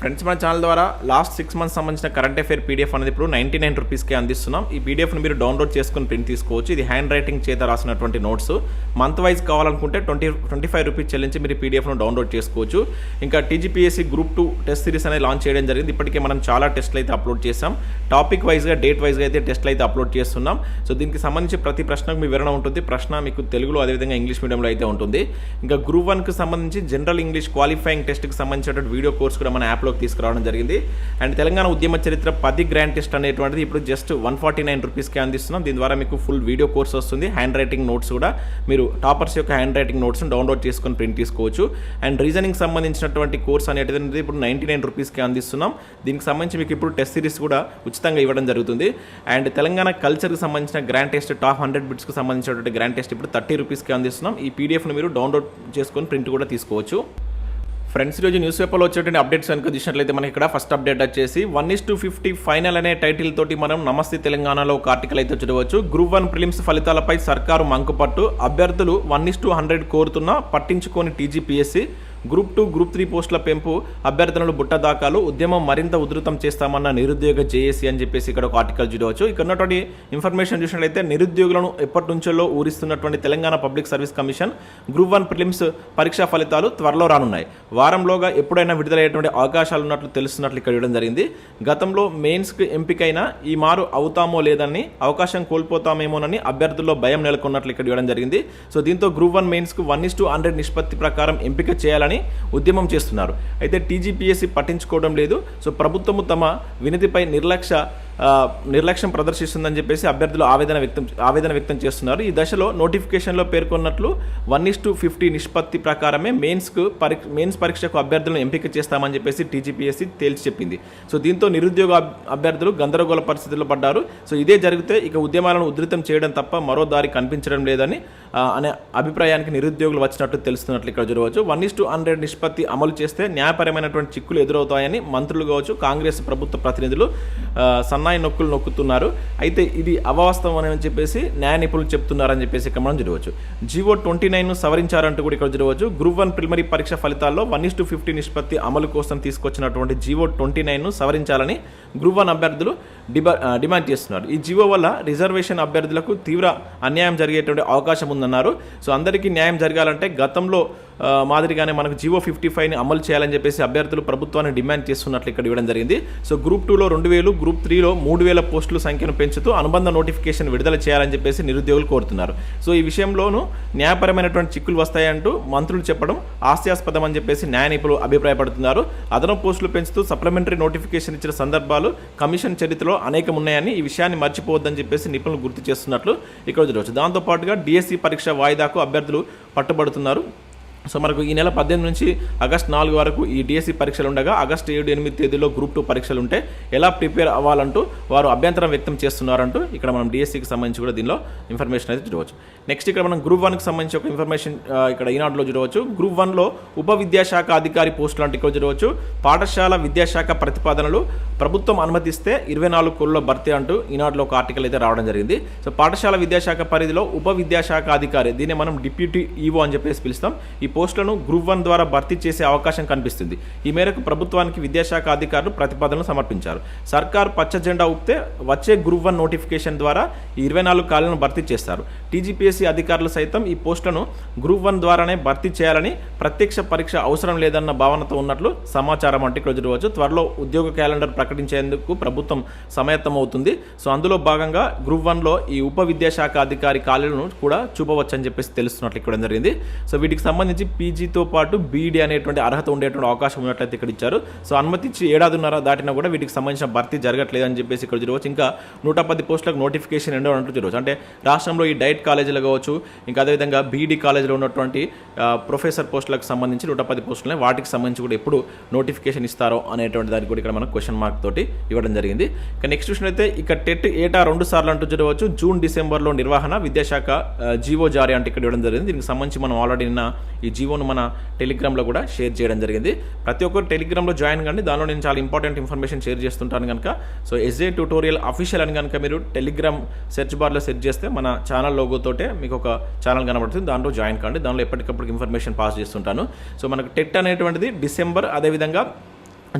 Friends మన channel ద్వారా last six months సంబంధించిన కరెంట్ అఫేర్ పీడిఎఫ్ అనేది ఇప్పుడు నైంటీ నైన్ రూపీస్కే అందిస్తున్నాం. ఈ పీడిఎఫ్ను మీరు డౌన్లోడ్ చేసుకుని ప్రింట్ తీసుకోవచ్చు. ఇది హ్యాండ్ రైటింగ్ చేత రాసినటువంటి నోట్స్ మంత్ వైజ్ కావాలనుకుంటే ట్వంటీ ట్వంటీ ఫైవ్ రూపీస్ చెల్లించి మీరు పీడిఎఫ్ను డౌన్లోడ్ చేసుకోవచ్చు. ఇంకా TGPSC group two test series అనేది లాంచ్ చేయడం జరిగింది. ఇప్పటికే మనం చాలా టెస్ట్లు అయితే అప్లోడ్ చేసాం టాపిక్ వైజ్గా డేట్ వైజ్గా అయితే టెస్ట్లు అయితే అప్లోడ్ చేస్తున్నాం. సో దీనికి సంబంధించి ప్రతి ప్రశ్నకు మీ వివరణ ఉంటుంది. ప్రశ్న మీకు తెలుగులో అదేవిధంగా ఇంగ్లీష్ మీడియంలో అయితే ఉంటుంది. ఇంకా గ్రూప్ వన్కి సంబంధించి జనరల్ ఇంగ్లీష్ క్వాలిఫైయింగ్ టెస్ట్కి సంబంధించినటువంటి వీడియో కోర్స్ కూడా మన యాప్లో యాప్లోకి తీసుకురావడం జరిగింది. అండ్ తెలంగాణ ఉద్యమ చరిత్ర పది గ్రాండ్ టెస్ట్ అనేటువంటిది ఇప్పుడు జస్ట్ వన్ ఫార్టీ నైన్ రూపీస్కి అందిస్తున్నాం. దీని ద్వారా మీకు ఫుల్ వీడియో కోర్స్ వస్తుంది హ్యాండ్ రైటింగ్ నోట్స్ కూడా. మీరు టాపర్స్ యొక్క హ్యాండ్ రైటింగ్ నోట్స్ని డౌన్లోడ్ చేసుకొని ప్రింట్ తీసుకోవచ్చు. అండ్ రీజనింగ్ సంబంధించినటువంటి కోర్స్ అనేటిది ఇప్పుడు నైంటీ నైన్ రూపీస్కి అందిస్తున్నాం. దీనికి సంబంధించి మీకు ఇప్పుడు టెస్ట్ సిరీస్ కూడా ఉచితంగా ఇవ్వడం జరుగుతుంది. అండ్ తెలంగాణ కల్చర్కి సంబంధించిన గ్రాండ్ టెస్ట్ టాప్ హండ్రెడ్ బిట్స్కి సంబంధించినటువంటి గ్రాండ్ టెస్ట్ ఇప్పుడు థర్టీ రూపీస్కి అందిస్తున్నాం. ఈ పీడిఎఫ్ను మీరు డౌన్లోడ్ చేసుకొని ప్రింట్ కూడా తీసుకోవచ్చు. ఫ్రెండ్స్ ఈరోజు న్యూస్ పేపర్లో వచ్చేటువంటి అప్డేట్స్ కనుక చూసినట్లయితే మనకి ఇక్కడ ఫస్ట్ అప్డేట్ వచ్చేసి one is to fifty final అనే టైటిల్ తోటి మనం నమస్తే తెలంగాణలో ఒక ఆర్టికల్ అయితే చూడవచ్చు. గ్రూప్ వన్ ప్రిలిమ్స్ ఫలితాలపై సర్కారు మంకుపట్టు. అభ్యర్థులు వన్ ఇస్ టు హండ్రెడ్ కోరుతున్నా పట్టించుకోని TGPSC group two group three పోస్టుల పెంపు అభ్యర్థనలు బుట్ట దాఖలు ఉద్యమం మరింత ఉధృతం చేస్తామన్న నిరుద్యోగ జేఏసీ అని చెప్పేసి ఇక్కడ ఒక ఆర్టికల్ చూడవచ్చు. ఇక్కడ ఉన్నటువంటి ఇన్ఫర్మేషన్ చూసినట్లయితే నిరుద్యోగులను ఎప్పటి నుంచో ఊరిస్తున్నటువంటి Telangana public service commission group one prelims పరీక్షా ఫలితాలు త్వరలో రానున్నాయి. వారంలోగా ఎప్పుడైనా విడుదలయ్యేటువంటి అవకాశాలు ఉన్నట్లు తెలుస్తున్నట్లు ఇక్కడ ఇవ్వడం జరిగింది. గతంలో మెయిన్స్కి ఎంపికైన ఈ మారు అవుతామో లేదని అవకాశం కోల్పోతామేమోనని అభ్యర్థుల్లో భయం నెలకొన్నట్లు ఇక్కడ ఇవ్వడం జరిగింది. సో దీంతో గ్రూప్ వన్ మెయిన్స్కు వన్ ఇస్ టూ హండ్రెడ్ నిష్పత్తి ప్రకారం ఎంపిక చేయాలని ఉద్యమం చేస్తున్నారు. అయితే టీజీపీఎస్సీ పట్టించుకోవడం లేదు. సో ప్రభుత్వము తమ వినతిపై నిర్లక్ష్య నిర్లక్ష్యం ప్రదర్శిస్తుందని చెప్పేసి అభ్యర్థులు ఆవేదన వ్యక్తం ఆవేదన వ్యక్తం చేస్తున్నారు. ఈ దశలో నోటిఫికేషన్లో పేర్కొన్నట్లు వన్ ఇస్ టు ఫిఫ్టీ నిష్పత్తి ప్రకారమే మెయిన్స్కు పరీక్ష మెయిన్స్ పరీక్షకు అభ్యర్థులను ఎంపిక చేస్తామని చెప్పేసి టీజీపీఎస్సీ తేల్చి చెప్పింది. సో దీంతో నిరుద్యోగ అభ్యర్థులు గందరగోళ పరిస్థితుల్లో పడ్డారు. సో ఇదే జరిగితే ఇక ఉద్యమాలను ఉధృతం చేయడం తప్ప మరో దారి కనిపించడం లేదని అనే అభిప్రాయానికి నిరుద్యోగులు వచ్చినట్టు తెలుస్తున్నట్లు ఇక్కడ చూడవచ్చు. వన్ ఇస్ టు హండ్రెడ్ నిష్పత్తి అమలు చేస్తే న్యాయపరమైనటువంటి చిక్కులు ఎదురవుతాయని మంత్రులు కావచ్చు కాంగ్రెస్ ప్రభుత్వ ప్రతినిధులు సన్న సన్నాయి నొక్కులు నొక్కుతున్నారు. అయితే ఇది అవాస్తవం అని చెప్పేసి న్యాయ నిపుణులు చెప్తున్నారని చెప్పేసి ఇక్కడ మనం చూడవచ్చు జివో ట్వంటీ నైన్ సవరించారంటూ కూడా ఇక్కడ చూడవచ్చు గ్రూప్ వన్ ప్రిలిమరీ పరీక్ష ఫలితాల్లో వన్ ఇస్ టు ఫిఫ్టీ నిష్పత్తి అమలు కోసం తీసుకొచ్చినటువంటి జివో ట్వంటీ నైన్ను సవరించాలని గ్రూప్ వన్ అభ్యర్థులు డిబా డిమాండ్ చేస్తున్నారు. ఈ జీవో వల్ల రిజర్వేషన్ అభ్యర్థులకు తీవ్ర అన్యాయం జరిగేటువంటి అవకాశం ఉందన్నారు. సో అందరికీ న్యాయం జరగాలంటే గతంలో మాదిరిగానే మనకు జివో ఫిఫ్టీ ఫైవ్ని అమలు చేయాలని చెప్పేసి అభ్యర్థులు ప్రభుత్వాన్ని డిమాండ్ చేస్తున్నట్లు ఇక్కడ ఇవ్వడం జరిగింది. సో గ్రూప్ టూలో రెండు వేలు గ్రూప్ త్రీలో మూడు వేల పోస్టుల సంఖ్యను పెంచుతూ అనుబంధ నోటిఫికేషన్ విడుదల చేయాలని చెప్పేసి నిరుద్యోగులు కోరుతున్నారు. సో ఈ విషయంలోనూ న్యాయపరమైనటువంటి చిక్కులు వస్తాయంటూ మంత్రులు చెప్పడం హాస్యాస్పదం అని చెప్పేసి న్యాయ నిపుణులు అభిప్రాయపడుతున్నారు. అదనపు పోస్టులు పెంచుతూ సప్లిమెంటరీ నోటిఫికేషన్ ఇచ్చిన సందర్భాలు కమిషన్ చరిత్రలో అనేకం ఉన్నాయని ఈ విషయాన్ని మర్చిపోవద్దని చెప్పేసి నిపుణులు గుర్తు చేస్తున్నట్లు ఇక్కడ చూడవచ్చు దాంతోపాటుగా డిఎస్సి పరీక్ష వాయిదాకు అభ్యర్థులు పట్టుబడుతున్నారు. సో మనకు ఈ నెల పద్దెనిమిది నుంచి ఆగస్ట్ నాలుగు వరకు ఈ డిఎస్సి పరీక్షలు ఉండగా ఆగస్టు ఏడు ఎనిమిది తేదీలో గ్రూప్ టూ పరీక్షలు ఉంటే ఎలా ప్రిపేర్ అవ్వాలంటూ వారు అభ్యంతరం వ్యక్తం చేస్తున్నారంటూ ఇక్కడ మనం డిఎస్సికి సంబంధించి కూడా దీనిలో ఇన్ఫర్మేషన్ అయితే చూడవచ్చు. నెక్స్ట్ ఇక్కడ మనం గ్రూప్ వన్కి సంబంధించి ఒక ఇన్ఫర్మేషన్ ఇక్కడ ఈనాడులో చూడవచ్చు. గ్రూప్ వన్లో ఉప విద్యాశాఖ అధికారి పోస్టులు అంటే ఇక్కడ చూడవచ్చు. పాఠశాల విద్యాశాఖ ప్రతిపాదనలు ప్రభుత్వం అనుమతిస్తే ఇరవై నాలుగు కోళ్ళలో భర్తీ అంటూ ఈనాడులో ఒక ఆర్టికల్ అయితే రావడం జరిగింది. సో పాఠశాల విద్యాశాఖ పరిధిలో ఉప విద్యాశాఖ అధికారి దీన్ని మనం డిప్యూటీ ఈవో అని చెప్పేసి పిలుస్తాం. ఈ ఈ పోస్టులను గ్రూప్ వన్ ద్వారా భర్తీ చేసే అవకాశం కనిపిస్తుంది. ఈ మేరకు ప్రభుత్వానికి విద్యాశాఖ అధికారులు ప్రతిపాదనలు సమర్పించారు. సర్కార్ పచ్చ జెండా ఊపితే వచ్చే గ్రూప్ వన్ నోటిఫికేషన్ ద్వారా ఈ ఇరవై నాలుగు ఖాళీలను భర్తీ చేస్తారు. టీజీపీఎస్సీ అధికారులు సైతం ఈ పోస్టులను గ్రూప్ వన్ ద్వారానే భర్తీ చేయాలని ప్రత్యక్ష పరీక్ష అవసరం లేదన్న భావనతో ఉన్నట్లు సమాచారం అంటే ఇక్కడ చూడవచ్చు. త్వరలో ఉద్యోగ క్యాలెండర్ ప్రకటించేందుకు ప్రభుత్వం సమాయత్తం అవుతుంది సో అందులో భాగంగా గ్రూప్ వన్లో ఈ ఉప విద్యాశాఖ అధికారి ఖాళీలను కూడా చూపవచ్చని చెప్పేసి తెలుస్తున్నట్లు ఇక్కడ జరిగింది. సో వీటికి సంబంధించి సంబంధించి పీజీతో పాటు బీఈడీ అనేటువంటి అర్హత ఉండేటువంటి అవకాశం ఉన్నట్లయితే ఇక్కడ ఇచ్చారు. సో అనుమతించి ఏడాదిన్నర దాటినా కూడా వీటికి సంబంధించిన భర్తీ జరగట్లేదు అని చెప్పేసి ఇక్కడ చూడవచ్చు. ఇంకా నూట పది పోస్టులకు నోటిఫికేషన్ ఎండో అంటూ చూడవచ్చు. అంటే రాష్ట్రంలో ఈ డైట్ కాలేజీలు కావచ్చు ఇంకా అదేవిధంగా బీఈడీ కాలేజీలో ఉన్నటువంటి ప్రొఫెసర్ పోస్టులకు సంబంధించి నూట పది పోస్టులని వాటికి సంబంధించి కూడా ఎప్పుడు నోటిఫికేషన్ ఇస్తారో అనేటువంటి దానికి కూడా ఇక్కడ మనకు క్వశ్చన్ మార్క్ తోటి ఇవ్వడం జరిగింది. ఇక నెక్స్ట్ క్వశ్చన్ అయితే ఇక టెట్ ఏటా రెండు సార్లు అంటూ చూడవచ్చు. జూన్ డిసెంబర్లో నిర్వహణ విద్యాశాఖ జీవో జారీ అంటే ఇక్కడ ఇవ్వడం జరిగింది. దీనికి సంబంధించి మనం ఆల్రెడీ నిన్న ఈ ఈ జీవోను మన టెలిగ్రామ్లో కూడా షేర్ చేయడం జరిగింది. ప్రతి ఒక్కరు టెలిగ్రామ్లో జాయిన్ కండి. దానిలో నేను చాలా ఇంపార్టెంట్ ఇన్ఫర్మేషన్ షేర్ చేస్తుంటాను కనుక సో ఎస్ఏ ట్యూటోరియల్ అఫీషియల్ అని కనుక మీరు టెలిగ్రామ్ సెర్చ్ బార్లో సెర్చ్ చేస్తే మన ఛానల్ లోగోతోటే మీకు ఒక ఛానల్ కనబడుతుంది. దాంట్లో జాయిన్ కండి. దానిలో ఎప్పటికప్పుడు ఇన్ఫర్మేషన్ పాస్ చేస్తుంటాను. సో మనకు టెట్ అనేటువంటిది డిసెంబర్ అదేవిధంగా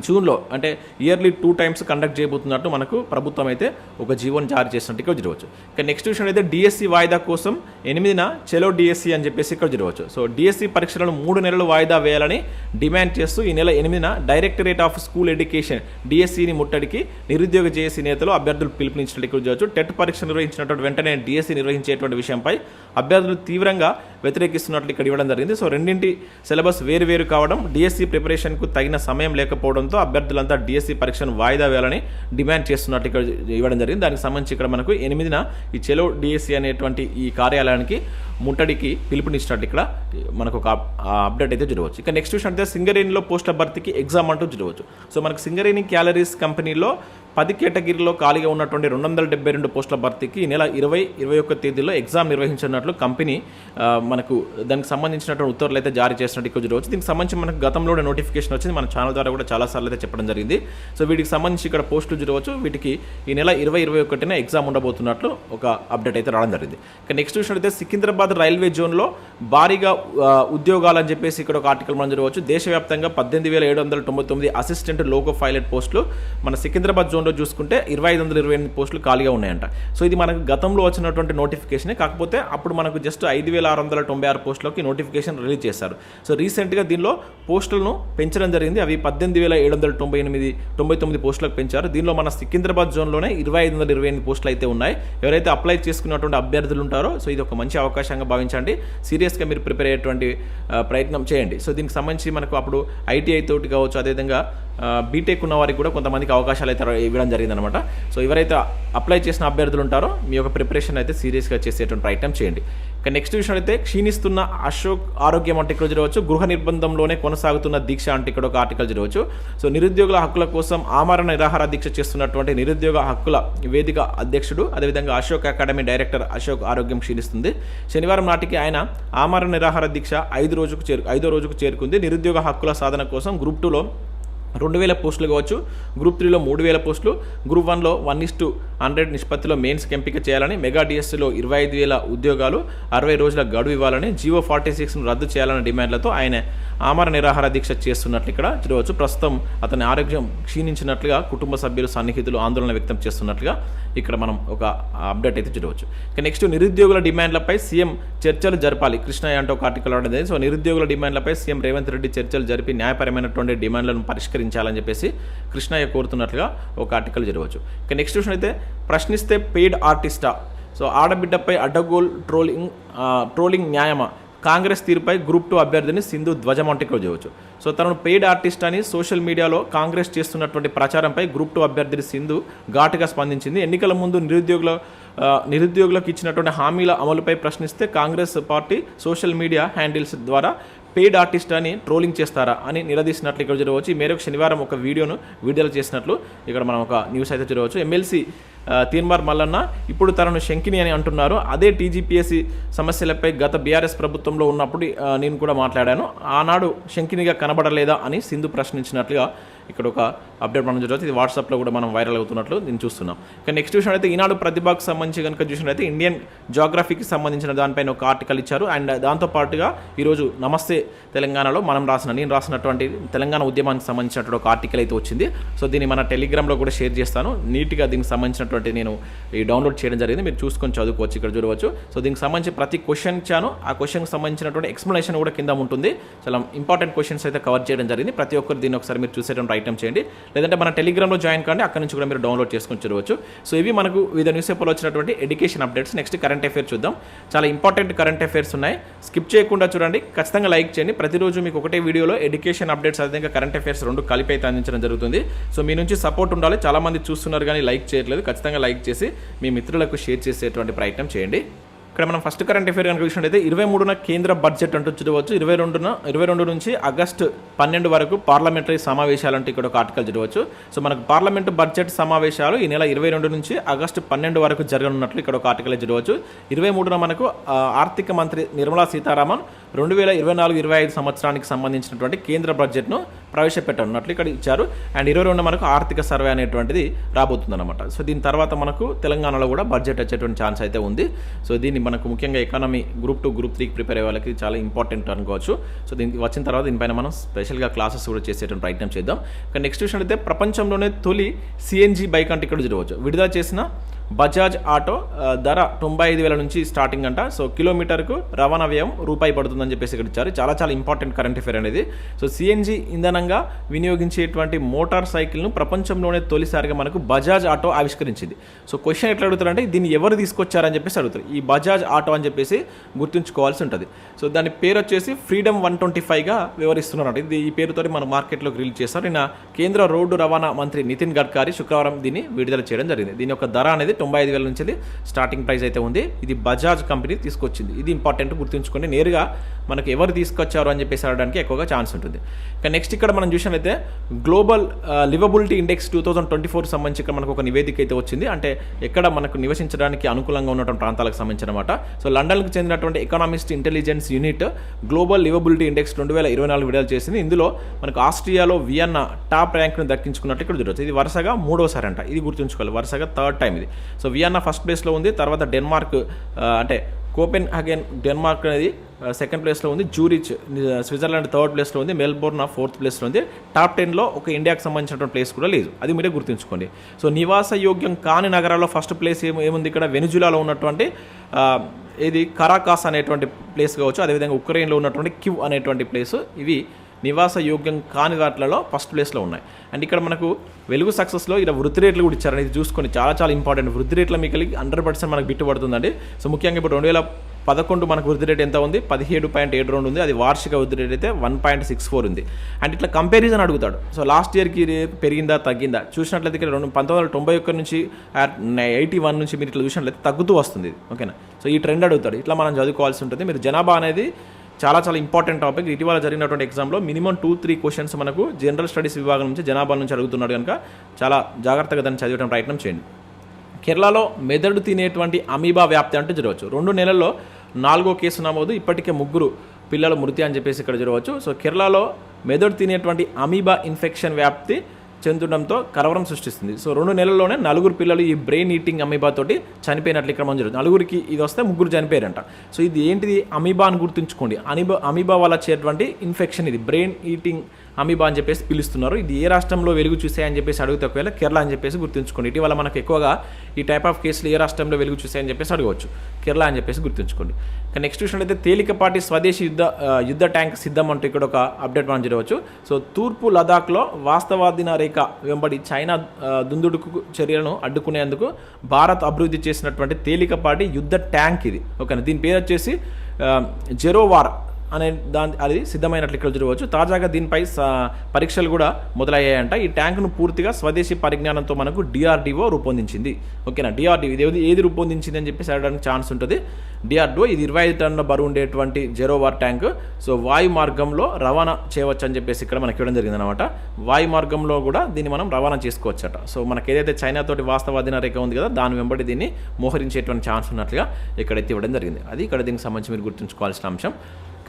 జూన్లో అంటే ఇయర్లీ టూ టైమ్స్ కండక్ట్ చేయబోతున్నట్టు మనకు ప్రభుత్వం అయితే ఒక జీవోని జారీ చేసినట్టు ఇక్కడ జరగవచ్చు ఇక నెక్స్ట్ విషయం అయితే డిఎస్సి వాయిదా కోసం ఎనిమిదిన చెలో డిఎస్సి అని చెప్పేసి ఇక్కడ జరగవచ్చు సో డిఎస్సి పరీక్షలను మూడు నెలలు వాయిదా వేయాలని డిమాండ్ చేస్తూ ఈ నెల ఎనిమిదిన డైరెక్టరేట్ ఆఫ్ స్కూల్ ఎడ్యుకేషన్ డిఎస్సిని ముట్టడికి నిరుద్యోగ జేఏసీ నేతలు అభ్యర్థులు పిలుపునిచ్చినట్టు ఇక్కడ చూడవచ్చు. టెట్ పరీక్ష నిర్వహించినటువంటి వెంటనే డిఎస్సి నిర్వహించేటువంటి విషయంపై అభ్యర్థులు తీవ్రంగా వ్యతిరేకిస్తున్నట్లు ఇక్కడ ఇవ్వడం జరిగింది. సో రెండింటి సిలబస్ వేరు వేరు కావడం డిఎస్సి ప్రిపరేషన్కు తగిన సమయం లేకపోవడం లేకపోవడంతో అభ్యర్థులంతా డిఎస్సి పరీక్షను వాయిదా వేయాలని డిమాండ్ చేస్తున్నట్టు ఇక్కడ ఇవ్వడం జరిగింది. దానికి సంబంధించి ఇక్కడ మనకు ఎనిమిదిన ఈ చెలో డిఎస్సి అనేటువంటి ఈ కార్యాలయానికి ముట్టడికి పిలుపునిచ్చినట్టు ఇక్కడ మనకు ఒక అప్డేట్ అయితే జరగవచ్చు. ఇక నెక్స్ట్ విషయం అంటే సింగరేణిలో పోస్టుల భర్తీకి ఎగ్జామ్ అంటూ చూడవచ్చు సో మనకు సింగరేణి క్యాలరీస్ కంపెనీలో పది కేటగిరీలో ఖాళీగా ఉన్నటువంటి రెండు వందల డెబ్బై రెండు పోస్టుల భర్తీకి ఈ నెల ఇరవై ఇరవై ఒక్క తేదీలో ఎగ్జామ్ నిర్వహించినట్లు కంపెనీ మనకు దానికి సంబంధించినటువంటి ఉత్తర్వులు అయితే జారీ చేసినట్టు ఇక్కడ చూడవచ్చు దీనికి సంబంధించి మనకు గతంలో నోటిఫికేషన్ వచ్చింది. మన ఛానల్ ద్వారా కూడా చాలా సార్లు అయితే చెప్పడం జరిగింది. సో వీటికి సంబంధించి ఇక్కడ పోస్టులు చూడవచ్చు. వీటికి ఈ నెల ఇరవై ఇరవై ఒకటిన ఎగ్జామ్ ఉండబోతున్నట్లు ఒక అప్డేట్ అయితే రావడం జరిగింది. ఇక నెక్స్ట్ చూసినట్లయితే అయితే సికింద్రాబాద్ రైల్వే జోన్లో భారీగా ఉద్యోగాలు అని చెప్పేసి ఇక్కడ ఒక ఆర్టికల్ మనం చూడవచ్చు. దేశవ్యాప్తంగా పద్దెనిమిది వేల ఏడు వందల తొంభై తొమ్మిది అసిస్టెంట్ లోకో పైలట్ పోస్టులు మన సికింద్రాబాద్ జోన్లో చూసుకుంటే ఇరవై ఐదు వందల ఇరవై ఎనిమిది పోస్టులు ఖాళీగా ఉన్నాయంట. సో ఇది మనకు గతంలో వచ్చినటువంటి నోటిఫికేషన్. కాకపోతే అప్పుడు మనకు జస్ట్ ఐదు వేల ఆరు వందల తొంభై ఆరు పోస్టులకి నోటిఫికేషన్ రిలీజ్ చేశారు. సో రీసెంట్గా దీనిలో పోస్టులను పెంచడం జరిగింది. అవి పద్దెనిమిది వేల ఏడు వందల తొంభై ఎనిమిది తొంభై తొమ్మిది పోస్టులకు పెంచారు. దీనిలో మన సికింద్రాబాద్ జోన్లోనే ఇరవై ఐదు వందల ఇరవై ఎనిమిది పోస్టులు అయితే ఉన్నాయి. ఎవరైతే అప్లై చేసుకున్నటువంటి అభ్యర్థులు ఉంటారో సో ఇది ఒక మంచి అవకాశంగా భావించండి. సీరియస్గా మీరు ప్రిపేర్ అయ్యేటువంటి ప్రయత్నం చేయండి. సో దీనికి సంబంధించి మనకు అప్పుడు ఐటీఐ తోటి కావచ్చు అదేవిధంగా బీటెక్ ఉన్న వారికి కూడా కొంతమందికి అవకాశాలు అయితే ఇవ్వడం జరిగిందనమాట సో ఎవరైతే అప్లై చేసిన అభ్యర్థులు ఉంటారో మీ యొక్క ప్రిపరేషన్ అయితే సీరియస్గా చేసేటువంటి ప్రయత్నం చేయండి. ఇక నెక్స్ట్ విషయం అయితే క్షీణిస్తున్న అశోక్ ఆరోగ్యం అంటే ఇక్కడ చూడవచ్చు గృహ నిర్బంధంలోనే కొనసాగుతున్న దీక్ష అంటే ఇక్కడ ఒక ఆర్టికల్ చూడవచ్చు సో నిరుద్యోగుల హక్కుల కోసం ఆమరణ నిరాహార దీక్ష చేస్తున్నటువంటి నిరుద్యోగ హక్కుల వేదిక అధ్యక్షుడు అదేవిధంగా అశోక్ అకాడమీ డైరెక్టర్ అశోక్ ఆరోగ్యం క్షీణిస్తుంది. శనివారం నాటికి ఆయన ఆమరణ నిరాహార దీక్ష ఐదు రోజుకు చేరు ఐదో రోజుకు చేరుకుంది. నిరుద్యోగ హక్కుల సాధన కోసం గ్రూప్ టూలో రెండు వేల పోస్టులు కావచ్చు గ్రూప్ త్రీలో మూడు వేల పోస్టులు గ్రూప్ వన్లో వన్ ఇస్ టు హండ్రెడ్ నిష్పత్తిలో మెయిన్స్కి ఎంపిక చేయాలని మెగా డిఎస్సిలో ఇరవై ఐదు వేల ఉద్యోగాలు అరవై రోజుల గడువు ఇవ్వాలని జియో ఫార్టీ సిక్స్ను రద్దు చేయాలనే డిమాండ్లతో ఆయన ఆమర నిరాహార దీక్ష చేస్తున్నట్లు ఇక్కడ చూడవచ్చు ప్రస్తుతం అతని ఆరోగ్యం క్షీణించినట్లుగా కుటుంబ సభ్యులు సన్నిహితులు ఆందోళన వ్యక్తం చేస్తున్నట్లుగా ఇక్కడ మనం ఒక అప్డేట్ అయితే చూడవచ్చు. ఇక నెక్స్ట్ నిరుద్యోగుల డిమాండ్లపై సీఎం చర్చలు జరపాలి. కృష్ణయ్య అంటే ఒక ఆర్టికల్ ఉండేది సో నిరుద్యోగుల డిమాండ్లపై సీఎం రేవంత్ రెడ్డి చర్చలు జరిపి న్యాయపరమైనటువంటి డిమాండ్లను పరిష్కరించాలని చెప్పేసి కృష్ణయ్య కోరుతున్నట్లుగా ఒక ఆర్టికల్ జరగవచ్చు. ఇక నెక్స్ట్ క్వశ్చన్ అయితే ప్రశ్నిస్తే పెయిడ్ ఆర్టిస్టా సో ఆడబిడ్డపై అడ్డగోల్ ట్రోలింగ్ ట్రోలింగ్ న్యాయమా? కాంగ్రెస్ తీరుపై గ్రూప్ టూ అభ్యర్థిని సింధు ధ్వజం చేయవచ్చు. చూడవచ్చు సో తనను పెయిడ్ ఆర్టిస్ట్ అని సోషల్ మీడియాలో కాంగ్రెస్ చేస్తున్నటువంటి ప్రచారంపై గ్రూప్ టూ అభ్యర్థిని సింధు ఘాటుగా స్పందించింది. ఎన్నికల ముందు నిరుద్యోగుల నిరుద్యోగులకు ఇచ్చినటువంటి హామీల అమలుపై ప్రశ్నిస్తే Congress party social media handles ద్వారా పెయిడ్ ఆర్టిస్ట్ అని ట్రోలింగ్ చేస్తారా అని నిలదీసినట్లు ఇక్కడ చూడవచ్చు. ఈ మేరకు శనివారం ఒక వీడియోను విడుదల చేసినట్లు ఇక్కడ మనం ఒక న్యూస్ అయితే చూడవచ్చు. ఎమ్మెల్సీ తీన్మార్ మల్లన్న ఇప్పుడు తనను శంకిని అని అంటున్నారు. అదే టీజీపీఎస్సీ సమస్యలపై గత బీఆర్ఎస్ ప్రభుత్వంలో ఉన్నప్పుడు నేను కూడా మాట్లాడాను. ఆనాడు శంకినిగా కనబడలేదా అని సింధు ప్రశ్నించినట్లుగా ఇక్కడ ఒక అప్డేట్ మనం చూడవచ్చు. ఇది వాట్సాప్లో కూడా మనం వైరల్ అవుతున్నట్లు నేను చూస్తున్నాం. ఇక నెక్స్ట్ విషయం అయితే ఈనాడు ప్రతిభకు సంబంధించి కనుక చూసినట్లయితే ఇండియన్ జాగ్రఫీకి సంబంధించిన దానిపైన ఒక ఆర్టికల్ ఇచ్చారు. అండ్ దాంతో పాటుగా ఈరోజు నమస్తే తెలంగాణలో మనం రాసిన నేను రాసినటువంటి తెలంగాణ ఉద్యమానికి సంబంధించినటువంటి ఒక ఆర్టికల్ అయితే వచ్చింది. సో దీన్ని మన టెలిగ్రామ్లో కూడా షేర్ చేస్తాను. నీట్గా దీనికి సంబంధించినటువంటి నేను ఈ డౌన్లోడ్ చేయడం జరిగింది. మీరు చూసుకొని చదువుకోవచ్చు ఇక్కడ చూడవచ్చు. సో దీనికి సంబంధించి ప్రతి క్వశ్చన్ ఇచ్చాను. ఆ క్వశ్చన్కి సంబంధించినటువంటి ఎక్స్ప్లెనేషన్ కూడా కింద ఉంటుంది. చాలా ఇంపార్టెంట్ క్వశ్చన్స్ అయితే కవర్ చేయడం జరిగింది. ప్రతి ఒక్కరు దీన్ని ఒకసారి మీరు చూసేటువంటి ఐటమ్ చేయండి. లేదంటే మన టెలిగ్రామ్లో జాయిన్ కానీ అక్కడ నుంచి కూడా మీరు డౌన్లోడ్ చేసుకొని చూడవచ్చు. సో ఇవి మనకు వివిధ న్యూస్ పేపర్లో వచ్చినటువంటి education updates next current affairs చూద్దాం. చాలా ఇంపార్టెంట్ కరెంట్ అఫేర్స్ ఉన్నాయి. స్కిప్ చేయకుండా చూడండి. ఖచ్చితంగా లైక్ చేయండి. ప్రతిరోజు మీకు ఒకటే వీడియోలో ఎడ్యుకేషన్ అప్డేట్స్ అదేవిధంగా కరెంట్ అఫేర్స్ రెండు కలిపి అయితే అందించడం జరుగుతుంది. సో మీ నుంచి సపోర్ట్ ఉండాలి. చాలా మంది చూస్తున్నారు కానీ లైక్ చేయట్లేదు. ఖచ్చితంగా లైక్ చేసి మీ మిత్రులకు షేర్ చేసేటువంటి ప్రయత్నం చేయండి. ఇక్కడ మనం ఫస్ట్ కరెంట్ అఫేర్ కనుక చూసినట్టయితే ఇరవై మూడున కేంద్ర బడ్జెట్ అంటూ చూడవచ్చు. ఇరవై రెండున ఇరవై రెండు నుంచి ఆగస్టు పన్నెండు వరకు పార్లమెంటరీ సమావేశాలు అంటే ఇక్కడ ఒక ఆర్టికల్ చూడవచ్చు. సో మనకు పార్లమెంటు బడ్జెట్ సమావేశాలు ఈ నెల ఇరవై రెండు నుంచి ఆగస్టు పన్నెండు వరకు జరగనున్నట్లు ఇక్కడ ఒక ఆర్టికల్ చూడవచ్చు. ఇరవై మూడున మనకు ఆర్థిక మంత్రి నిర్మలా సీతారామన్ రెండు వేల ఇరవై నాలుగు ఇరవై ఐదు సంవత్సరానికి సంబంధించినటువంటి కేంద్ర బడ్జెట్ను ప్రవేశపెట్టనున్నట్లు ఇక్కడ ఇచ్చారు. అండ్ ఇరవై రెండు మనకు ఆర్థిక సర్వే అనేటువంటిది రాబోతుందన్నమాట. సో దీని తర్వాత మనకు తెలంగాణలో కూడా బడ్జెట్ వచ్చేటువంటి ఛాన్స్ అయితే ఉంది. సో దీన్ని మనకు ముఖ్యంగా ఎకానమీ గ్రూప్ టూ గ్రూప్ త్రీకి ప్రిపేర్ అయ్యే వాళ్ళకి చాలా ఇంపార్టెంట్ అనుకోవచ్చు. సో దీనికి వచ్చిన తర్వాత దీనిపైన మనం స్పెషల్గా క్లాసెస్ కూడా చేసేటువంటి ప్రయత్నం చేద్దాం. ఇక నెక్స్ట్ విషయం అయితే ప్రపంచంలోనే తొలి సిఎన్జి బైక్ అంటే ఇక్కడ చూడవచ్చు. విడుదల చేసిన బజాజ్ ఆటో ధర తొంభై ఐదు వేల నుంచి స్టార్టింగ్ అంట. సో కిలోమీటర్కు రవాణా వ్యయం రూపాయి పడుతుందని చెప్పేసి ఇక్కడ ఇచ్చారు. చాలా చాలా ఇంపార్టెంట్ కరెంట్ అఫేర్ అనేది. సో సిఎన్జి ఇంధనంగా వినియోగించేటువంటి మోటార్ సైకిల్ను ప్రపంచంలోనే తొలిసారిగా మనకు బజాజ్ ఆటో ఆవిష్కరించింది. సో క్వశ్చన్ ఎట్లా అడుగుతారంటే దీన్ని ఎవరు తీసుకొచ్చారని చెప్పేసి అడుగుతారు. ఈ బజాజ్ ఆటో అని చెప్పేసి గుర్తుంచుకోవాల్సి ఉంటుంది. సో దాని పేరు వచ్చేసి ఫ్రీడమ్ వన్ ట్వంటీ ఫైవ్గా వివరిస్తున్నారు ఇది ఈ పేరుతో మన మార్కెట్లోకి రిలీజ్ చేస్తారు నిన్న కేంద్ర రోడ్డు రవాణా మంత్రి నితిన్ గడ్కరీ శుక్రవారం దీన్ని విడుదల చేయడం జరిగింది. దీని యొక్క ధర అనేది తొంభై ఐదు వేల నుంచి స్టార్టింగ్ ప్రైస్ అయితే ఉంది. ఇది బజాజ్ కంపెనీ తీసుకొచ్చింది. ఇది ఇంపార్టెంట్ గుర్తుంచుకోండి నేరుగా మనకు ఎవరు తీసుకొచ్చారు అని చెప్పేసి అడడానికి ఎక్కువగా ఛాన్స్ ఉంటుంది. ఇంకా నెక్స్ట్ ఇక్కడ మనం చూసినట్లయితే global liveability index two thousand twenty four సంబంధించి ఇక్కడ మనకు ఒక నివేదిక అయితే వచ్చింది. అంటే ఎక్కడ మనకు నివసించడానికి అనుకూలంగా ఉన్నటువంటి ప్రాంతాలకు సంబంధించిన అనమాట సో లండన్కి చెందినటువంటి Economist Intelligence Unit global liveability index రెండు వేల ఇరవై నాలుగు విడుదల చేసింది. ఇందులో మనకు ఆస్ట్రియాలో వియన్నా టాప్ ర్యాంక్ను దక్కించుకున్నట్టు ఇక్కడ చూడవచ్చు ఇది వరుసగా మూడోసారి అంట. ఇది గుర్తుంచుకోవాలి. వరుసగా థర్డ్ టైం ఇది. సో వియన్నా ఫస్ట్ ప్లేస్లో ఉంది తర్వాత డెన్మార్క్ అంటే కోపెన్ అగైన్ డెన్మార్క్ అనేది సెకండ్ ప్లేస్లో ఉంది జూరిచ్ స్విట్జర్లాండ్ థర్డ్ ప్లేస్లో ఉంది మెల్బోర్న్ ఫోర్త్ ప్లేస్లో ఉంది. టాప్ టెన్లో ఒక ఇండియాకి సంబంధించినటువంటి ప్లేస్ కూడా లేదు. అది మీరే గుర్తుంచుకోండి. సో నివాస యోగ్యం కాని నగరాల్లో ఫస్ట్ ప్లేస్ ఏము ఏముంది ఇక్కడ? వెనుజులాలో ఉన్నటువంటి ఇది కరాకాస్ అనేటువంటి ప్లేస్ కావచ్చు అదేవిధంగా ఉక్రెయిన్లో ఉన్నటువంటి క్యూ అనేటువంటి ప్లేస్. ఇవి నివాస యోగ్యం కాని వాటిలలో ఫస్ట్ ప్లేస్లో ఉన్నాయి. అండ్ ఇక్కడ మనకు వెలుగు సక్సెస్లో ఇలా వృద్ధి రేట్లు కూడా ఇచ్చారని ఇది చూసుకొని చాలా చాలా ఇంపార్టెంట్ వృద్ధి రేట్లో మీకు హండ్రెడ్ పర్సెంట్ మనకు బిట్టుపడుతుందండి సో ముఖ్యంగా ఇప్పుడు రెండు వేల పదకొండు మనకు వృద్ధి రేట్ ఎంత ఉంది? పదిహేడు పాయింట్ ఏడు రెండు ఉంది. అది వార్షిక వృద్ధి రేట్ అయితే వన్ పాయింట్ సిక్స్ ఫోర్ ఉంది. అండ్ ఇట్లా కంపారిజన్ అడుగుతాడు. సో లాస్ట్ ఇయర్కి పెరిగిందా తగ్గిందా? చూసినట్లయితే ఇక్కడ రెండు పంతొమ్మిది వందల తొంభై ఒకటి నుంచి ఎయిటీ వన్ నుంచి మీరు ఇట్లా చూసినట్లయితే తగ్గుతూ వస్తుంది. ఓకేనా సో ఈ ట్రెండ్ అడుగుతాడు. ఇట్లా మనం చదువుకోవాల్సి ఉంటుంది. మీరు జనాభా అనేది చాలా చాలా ఇంపార్టెంట్ టాపిక్ ఇటీవల జరిగినటువంటి ఎగ్జామ్లో మినిమం టూ త్రీ క్వశ్చన్స్ మనకు జనరల్ స్టడీస్ విభాగం నుంచి జనాభా నుంచి అడుగుతున్నాడు కనుక చాలా జాగ్రత్తగా దాన్ని చదివడం ప్రయత్నం చేయండి. కేరళలో మెదడు తినేటువంటి అమీబా వ్యాప్తి అంటే జరగవచ్చు. రెండు నెలల్లో నాలుగో కేసు నమోదు ఇప్పటికే ముగ్గురు పిల్లలు మృతి అని చెప్పేసి ఇక్కడ జరగవచ్చు. సో కేరళలో మెదడు తినేటువంటి అమీబా ఇన్ఫెక్షన్ వ్యాప్తి చెందడంతో కలవరం సృష్టిస్తుంది. సో రెండు నెలల్లోనే నలుగురు పిల్లలు ఈ బ్రెయిన్ ఈటింగ్ అమీబా తోటి చనిపోయినట్లు ఇక్కడ మనం జరుగుతుంది. నలుగురికి ఇది వస్తే ముగ్గురు చనిపోయారంట. సో ఇది ఏంటిది? అమీబా అని గుర్తుంచుకోండి. అమీబా అమీబా వల్ల వచ్చేటువంటి ఇన్ఫెక్షన్ ఇది. బ్రెయిన్ ఈటింగ్ అమీబా అని చెప్పేసి పిలుస్తున్నారు. ఇది ఏ రాష్ట్రంలో వెలుగు చూసాయని చెప్పేసి అడిగితే ఒకవేళ కేరళ అని చెప్పేసి గుర్తుంచుకోండి. ఇటీవల మనకు ఎక్కువగా ఈ టైప్ ఆఫ్ కేసులు ఏ రాష్ట్రంలో వెలుగు చూసాయని చెప్పేసి అడగవచ్చు. కేరళ అని చెప్పేసి గుర్తుంచుకోండి. ఇక నెక్స్ట్ విషయం అయితే తేలికపాటి స్వదేశీ యుద్ధ యుద్ధ ట్యాంక్ సిద్ధం అంటూ ఇక్కడ ఒక అప్డేట్ మనం చూడవచ్చు సో తూర్పు లదాఖ్లో వాస్తవాధీన రేఖ వెంబడి చైనా దుందుడుకు చర్యలను అడ్డుకునేందుకు భారత్ అభివృద్ధి చేసినటువంటి తేలికపాటి యుద్ధ ట్యాంక్ ఇది. ఓకేనా? దీని పేరు వచ్చేసి జెరోవార్ అనే దాని అది సిద్ధమైనట్లు ఇక్కడ చూడవచ్చు. తాజాగా దీనిపై పరీక్షలు కూడా మొదలయ్యాయంట. ఈ ట్యాంకును పూర్తిగా స్వదేశీ పరిజ్ఞానంతో మనకు డిఆర్డిఓ రూపొందించింది. ఓకేనా? డిఆర్డిఓ ఇది ఏది ఏది రూపొందించింది అని చెప్పేసి అడగడానికి ఛాన్స్ ఉంటుంది. డిఆర్డిఓ ఇది ఇరవై ఐదు టన్నుల బరువు ఉండేటువంటి జెరోవార్ ట్యాంక్. సో వాయు మార్గంలో రవాణా చేయవచ్చు అని చెప్పేసి ఇక్కడ మనకి ఇవ్వడం జరిగింది అనమాట వాయు మార్గంలో కూడా దీన్ని మనం రవాణా చేసుకోవచ్చట. సో మనకి ఏదైతే చైనా తోటి వాస్తవాధీన రేఖ ఉంది కదా దాని వెంబడి దీన్ని మోహరించేటువంటి ఛాన్స్ ఉన్నట్లుగా ఇక్కడైతే ఇవ్వడం జరిగింది. అది ఇక్కడ దీనికి సంబంధించి మీరు గుర్తుంచుకోవాల్సిన అంశం.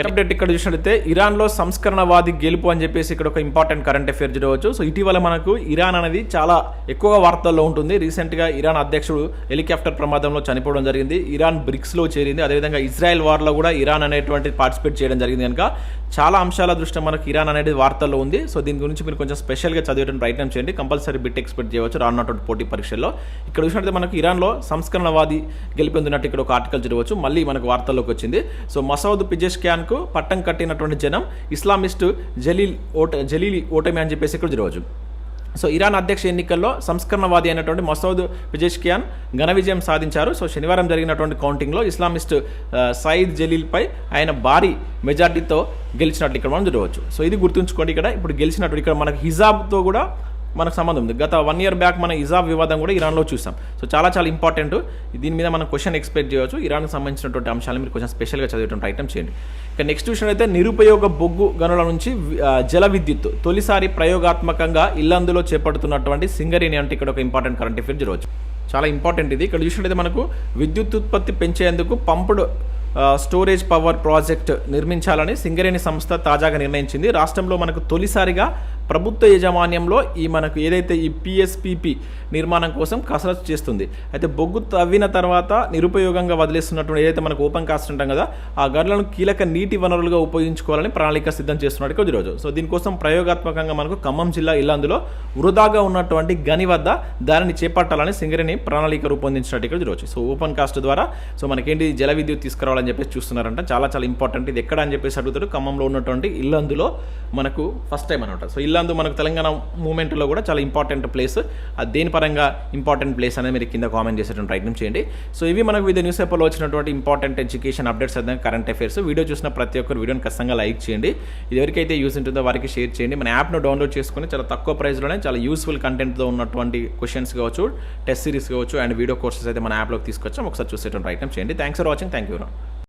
అప్డేట్ ఇక్కడ చూసినట్లయితే ఇరాన్లో సంస్కరణవాది గెలుపు అని చెప్పేసి ఇక్కడ ఒక ఇంపార్టెంట్ కరెంట్ అఫేర్ చూడవచ్చు సో ఇటీవల మనకు ఇరాన్ అనేది చాలా ఎక్కువగా వార్తల్లో ఉంటుంది. రీసెంట్గా ఇరాన్ అధ్యక్షుడు హెలికాప్టర్ ప్రమాదంలో చనిపోవడం జరిగింది. ఇరాన్ బ్రిక్స్లో చేరింది. అదేవిధంగా ఇజ్రాయెల్ వార్లో కూడా ఇరాన్ అనేటువంటి పార్టిసిపేట్ చేయడం జరిగింది కనుక చాలా అంశాల దృష్ట్యా మనకు ఇరాన్ అనేది వార్తల్లో ఉంది. సో దీని గురించి మీరు కొంచెం స్పెషల్గా చదివేయడానికి ప్రయత్నం చేయండి. కంపల్సరీ బిట్ ఎక్స్పెక్ట్ చేయవచ్చు. రానున్నటువంటి పోటీ పరీక్షల్లో. ఇక్కడ చూసినట్లయితే మనకు ఇరాన్లో సంస్కరణవాది గెలిపొందినట్టు ఇక్కడ ఒక ఆర్టికల్ చదవచ్చు మళ్ళీ మనకు వార్తల్లోకి వచ్చింది. సో మసౌద్ పిజెష్క్యాన్ మనకు పట్టం కట్టినటువంటి జనం ఇస్లామిస్ట్ జలీల్ ఓట జలీల్ ఓటమి అని చెప్పేసి ఇక్కడ చూడవచ్చు. సో ఇరాన్ అధ్యక్ష ఎన్నికల్లో సంస్కరణవాది అయినటువంటి మసౌద్ పిజెష్కియాన్ ఘన విజయం సాధించారు. సో శనివారం జరిగినటువంటి కౌంటింగ్లో ఇస్లామిస్ట్ ఆ, సయీద్ జలీల్పై ఆయన భారీ మెజార్టీతో గెలిచినట్లు ఇక్కడ మనం చూడవచ్చు. సో ఇది గుర్తుంచుకోండి ఇక్కడ. ఇప్పుడు గెలిచినట్టు ఇక్కడ మనకు హిజాబ్తో కూడా మనకు సంబంధం ఉంది. గత వన్ ఇయర్ బ్యాక్ మన ఇజాబ్ వివాదం కూడా ఇరాన్లో చూసాం. సో చాలా చాలా ఇంపార్టెంట్ దీని మీద మనం క్వశ్చన్ ఎక్స్పెక్ట్ చేయవచ్చు ఇరాన్కి సంబంధించినటువంటి అంశాలు మీరు కొంచెం స్పెషల్గా చదివేటువంటి ఐటమ్ చేయండి. ఇక నెక్స్ట్ విషయం అయితే నిరుపయోగ బొగ్గు గనుల నుంచి జల విద్యుత్ తొలిసారి ప్రయోగాత్మకంగా ఇల్లందులో చేపడుతున్నటువంటి సింగరేణి అంటే ఇక్కడ ఒక ఇంపార్టెంట్ కరెంట్ అఫేర్ చూడవచ్చు చాలా ఇంపార్టెంట్ ఇది. ఇక్కడ చూసినట్టయితే మనకు విద్యుత్ ఉత్పత్తి పెంచేందుకు పంపుడు స్టోరేజ్ పవర్ ప్రాజెక్ట్ నిర్మించాలని సింగరేణి సంస్థ తాజాగా నిర్ణయించింది. రాష్ట్రంలో మనకు తొలిసారిగా ప్రభుత్వ యాజమాన్యంలో ఈ మనకు ఏదైతే ఈ పిఎస్పిపి నిర్మాణం కోసం కసరత్తు చేస్తుంది అయితే బొగ్గు తవ్విన తర్వాత నిరుపయోగంగా వదిలేస్తున్నటువంటి ఏదైతే మనకు ఓపెన్ కాస్ట్ ఉంటాం కదా ఆ గడ్లను కీలక నీటి వనరులుగా ఉపయోగించుకోవాలని ప్రణాళిక సిద్ధం చేస్తున్నాడు ఇక్కడ ఈరోజు సో దీనికోసం ప్రయోగాత్మకంగా మనకు ఖమ్మం జిల్లా ఇల్లందులో వృధాగా ఉన్నటువంటి గని వద్ద దానిని చేపట్టాలని సింగరేణి ప్రణాళిక రూపొందించినట్టు ఇక్కడ చూడవచ్చు సో ఓపెన్ కాస్ట్ ద్వారా సో మనకేంటి జల విద్యుత్ తీసుకురావాలని చెప్పేసి చూస్తున్నారంట. చాలా చాలా ఇంపార్టెంట్. ఇది ఎక్కడ అని చెప్పేసి అడుగుతాడు ఖమ్మంలో ఉన్నటువంటి ఇల్లందులో మనకు ఫస్ట్ టైం అనమాట. సో ఇల్లందు మనకు తెలంగాణ మూమెంట్లో కూడా చాలా ఇంపార్టెంట్ ప్లేస్. అది దేని పరంగా ఇంపార్టెంట్ ప్లేస్ అనేది మీరు కింద కామెంట్ చేసేటువంటి ప్రయత్నం చేయండి. సో ఇవి మనకు వివిధ న్యూస్ పేపర్లో వచ్చినటువంటి ఇంపార్టెంట్ ఎడ్యుకేషన్ అప్డేట్స్ అదే కరెంట్ అఫైర్స్. వీడియో చూసిన ప్రతి ఒక్కరు వీడియోని ఖచ్చితంగా లైక్ చేయండి. ఇది ఎవరికైతే యూస్ ఉంటుందో వారికి షేర్ చేయండి. మన యాప్ను డౌన్లోడ్ చేసుకొని చాలా తక్కువ ప్రైస్లోనే చాలా యూస్ఫుల్ కంటెంట్తో ఉన్నటువంటి క్వశ్చన్స్ కావచ్చు టెస్ట్ సిరీస్ కావచ్చు అండ్ వీడియో కోర్సెస్ అయితే మన యాప్లోకి తీసుకొచ్చాం. ఒకసారి చూసేటువంటి ప్రయత్నం చేయండి. Thanks for watching thank you